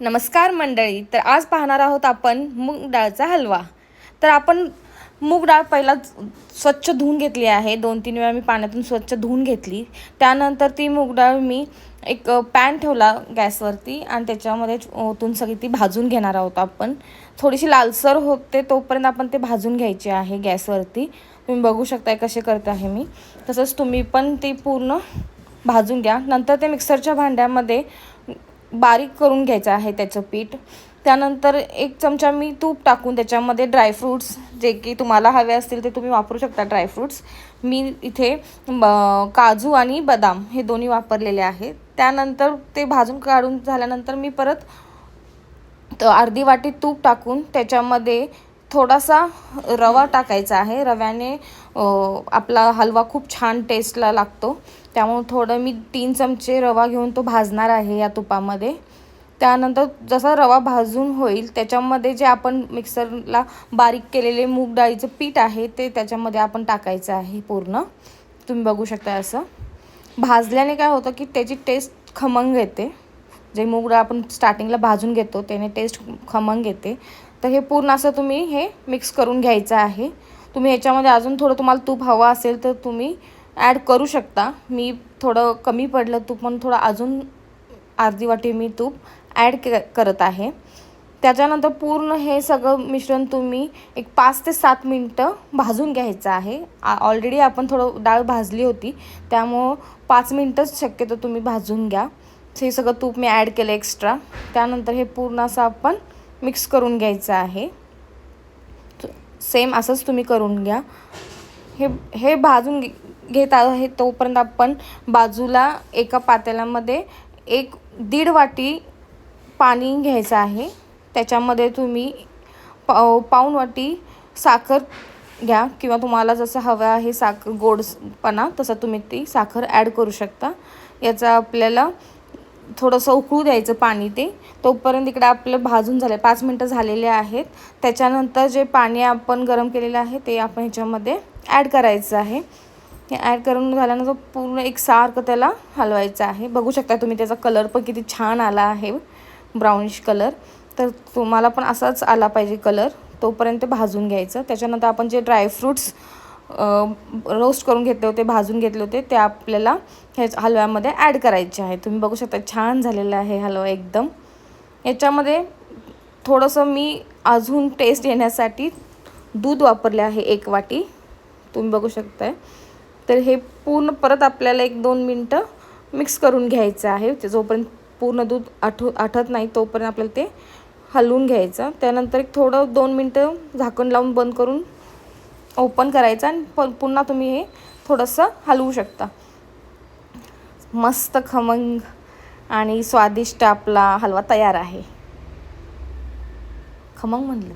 नमस्कार मंडळी तर आज पाहणार आहोत आपण मूग डाळचा हलवा. तर आपण मूग डाळ पहिला स्वच्छ धुवून घेतली आहे. दोन तीन वेळा मी पाण्यातून स्वच्छ धुवून घेतली. त्यानंतर ती मूग डाळ मी एक पॅन ठेवला गॅसवरती आणि त्याच्यामध्ये ओतून सगळी ती भाजून घेणार आहोत आपण. थोडीशी लालसर होते तोपर्यंत आपण ते भाजून घ्यायचे आहे गॅसवरती. तुम्ही बघू शकताय कसे करते आहे मी. तसंच तुम्ही पण ती पूर्ण भाजून घ्या. नंतर ते मिक्सरच्या भांड्यामध्ये बारीक करून घ्यायचं आहे त्याचं पीठ. त्यानंतर एक चमचा मी तूप टाकून त्याच्यामध्ये ड्रायफ्रूट्स जे की तुम्हाला हवे असतील ते तुम्ही वापरू शकता ड्रायफ्रूट्स मी इथे ब- काजू आणि बदाम हे दोन्ही वापरलेले आहेत. त्यानंतर ते भाजून काढून झाल्यानंतर मी परत अर्धी वाटी तूप टाकून त्याच्यामध्ये थोडासा रवा टाकायचा आहे. रव्याने आपला हलवा खूप छान टेस्टला लागतो. त्यामुळे थोडं मी तीन चमचे रवा घेऊन तो भाजणार आहे या तुपामध्ये. त्यानंतर जसा रवा भाजून होईल त्याच्यामध्ये जे आपण मिक्सरला बारीक केलेले मूग डाळीचं पीठ आहे ते त्याच्यामध्ये आपण टाकायचं आहे पूर्ण. तुम्ही बघू शकता असं. भाजल्याने काय होतं की त्याची टेस्ट खमंग येते. जे मूग डाळ आपण स्टार्टिंगला भाजून घेतो त्याने टेस्ट खमंग येते. तर हे पूर्ण असं तुम्ही हे मिक्स करून घ्यायचं आहे. तुम्ही ह्याच्यामध्ये अजून थोडं तुम्हाला तूप हवं असेल तर तुम्ही ॲड करू शकता. मी थोडं कमी पडलं तूप म्हणून थोडं अजून अर्धी वाटी मी तूप ॲड के करत आहे. त्याच्यानंतर पूर्ण हे सगळं मिश्रण तुम्ही एक पाच ते सात मिनटं भाजून घ्यायचं आहे. ऑलरेडी आपण थोडं डाळ भाजली होती त्यामुळं पाच मिनटंच शक्यतो तुम्ही भाजून घ्या. हे सगळं तूप मी ॲड केलं एक्स्ट्रा त्यानंतर हे पूर्ण असं आपण मिक्स करून घ्यायचं आहे. सेम असंच तुम्ही करून घ्या. हे हे भाजून घे घेत आहे तोपर्यंत आपण बाजूला एका पातेल्यामध्ये एक दीड वाटी पाणी घ्यायचं आहे. त्याच्यामध्ये तुम्ही पाव पाऊण वाटी साखर घ्या किंवा तुम्हाला जसं हवं आहे साखर गोडपणा तसं तुम्ही ती साखर ॲड करू शकता. याचा आपल्याला थोडंसं उकळू द्यायचं पाणी ते. तोपर्यंत इकडे आपलं भाजून झालं पाच मिनटं झालेले आहेत. त्याच्यानंतर जे पाणी आपण गरम केलेलं आहे ते आपण ह्याच्यामध्ये ॲड करायचं आहे. हे ॲड करून झाल्यानंतर पूर्ण एक सारखं त्याला हलवायचं आहे. बघू शकता तुम्ही त्याचा कलर पण किती छान आला आहे ब्राउनिश कलर तर तुम्हाला पण असाच आला पाहिजे कलर तोपर्यंत भाजून घ्यायचं. त्याच्यानंतर आपण जे ड्रायफ्रूट्स रोस्ट करून घेतले होते भाजून घेतले होते ते आपल्याला ह्याच हलव्यामध्ये ॲड करायचे आहे. तुम्ही बघू शकता छान झालेला आहे हलवा एकदम. याच्यामध्ये थोडंसं मी अजून टेस्ट येण्यासाठी दूध वापरले आहे एक वाटी. तुम्ही बघू शकताय. तर हे पूर्ण परत आपल्याला एक दोन मिनटं मिक्स करून घ्यायचं आहे. ते जोपर्यंत पूर्ण दूध आठव आठत नाही तोपर्यंत आपल्याला ते हलवून घ्यायचं. त्यानंतर एक थोडं दोन मिनटं झाकण लावून बंद करून ओपन करायचं आणि प पुन्हा तुम्ही हे थोडंसं हलवू शकता. मस्त खमंग आणि स्वादिष्ट आपला हलवा तयार आहे. खमंग म्हणलं.